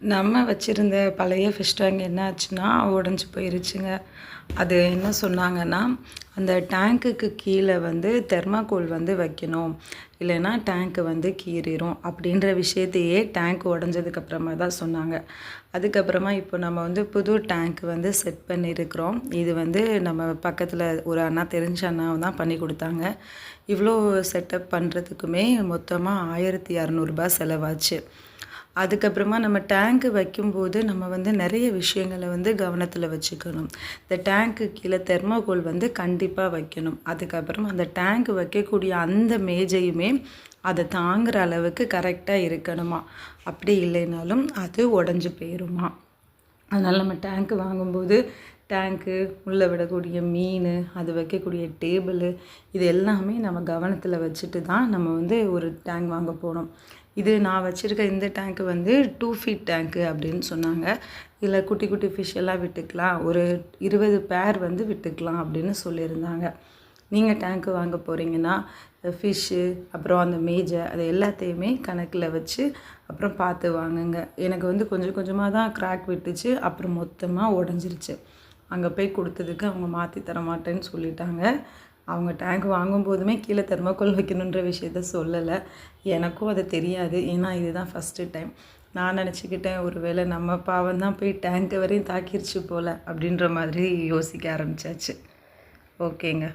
நம்ம வச்சுருந்த பழைய ஃபிஷ் டேங்க் என்ன ஆச்சுன்னா உடஞ்சி போயிருச்சுங்க. அது என்ன சொன்னாங்கன்னா அந்த டேங்க்குக்கு கீழே வந்து தெர்மாக்கோல் வந்து வைக்கணும். இல்லைன்னா டேங்க்கு வந்து கீறிடும் அப்படின்ற விஷயத்தையே டேங்க் உடஞ்சதுக்கப்புறமா தான் சொன்னாங்க. அதுக்கப்புறமா இப்போ நம்ம வந்து புது டேங்க் வந்து செட் பண்ணியிருக்கிறோம். இது வந்து நம்ம பக்கத்தில் ஒரு அண்ணா தெரிஞ்ச அண்ணா தான் பண்ணி கொடுத்தாங்க. இவ்வளோ செட்டப் பண்ணுறதுக்குமே மொத்தமாக ஆயிரத்தி இரநூறுபா செலவாச்சு. அதுக்கப்புறமா நம்ம டேங்க்கு வைக்கும்போது நம்ம வந்து நிறைய விஷயங்களை வந்து கவனத்தில் வச்சுக்கணும். இந்த டேங்க்கு கீழே தெர்மாகோல் வந்து கண்டிப்பாக வைக்கணும். அதுக்கப்புறம் அந்த டேங்க் வைக்கக்கூடிய அந்த மேஜையுமே அதை தாங்குகிற அளவுக்கு கரெக்டாக இருக்கணுமா? அப்படி இல்லைனாலும் அது உடஞ்சி போயிருமா? அதனால் நம்ம டேங்க்கு வாங்கும்போது டேங்க்கு உள்ளே விடக்கூடிய மீன் அது வைக்கக்கூடிய டேபிள் இது எல்லாமே நம்ம கவனத்தில் வச்சுட்டு தான் நம்ம வந்து ஒரு டேங்க் வாங்க போகிறோம் இது நான் வச்சுருக்க இந்த டேங்க்கு வந்து டூ ஃபீட் டேங்க்கு அப்படின்னு சொன்னாங்க. இதில் குட்டி குட்டி ஃபிஷ் எல்லாம் விட்டுக்கலாம். ஒரு இருபது பேர் வந்து விட்டுக்கலாம் அப்படின்னு சொல்லியிருந்தாங்க. நீங்கள் டேங்க்கு வாங்க போகிறீங்கன்னா ஃபிஷ்ஷு அப்புறம் அந்த மேஜை அது எல்லாத்தையுமே கணக்கில் வச்சு அப்புறம் பார்த்து வாங்குங்க. எனக்கு வந்து கொஞ்சம் கொஞ்சமாக தான் கிராக் விட்டுச்சு. அப்புறம் மொத்தமாக உடஞ்சிருச்சு. அங்கே போய் கொடுத்ததுக்கு அவங்க மாற்றி தர மாட்டேன்னு சொல்லிட்டாங்க. அவங்க டேங்க் வாங்கும்போதுமே கீழே தெர்மாக்கோல் வைக்கணுன்ற விஷயத்த சொல்லலை. எனக்கும் அது தெரியாது. ஏன்னா இதுதான் ஃபஸ்ட்டு டைம் நான் நினச்சிக்கிட்டேன் ஒரு வேளை நம்ம பாவம் தான் போய் டேங்க்கு வரையும் தாக்கிருச்சு போல் அப்படின்ற மாதிரி யோசிக்க ஆரம்பித்தாச்சு ஓகேங்க.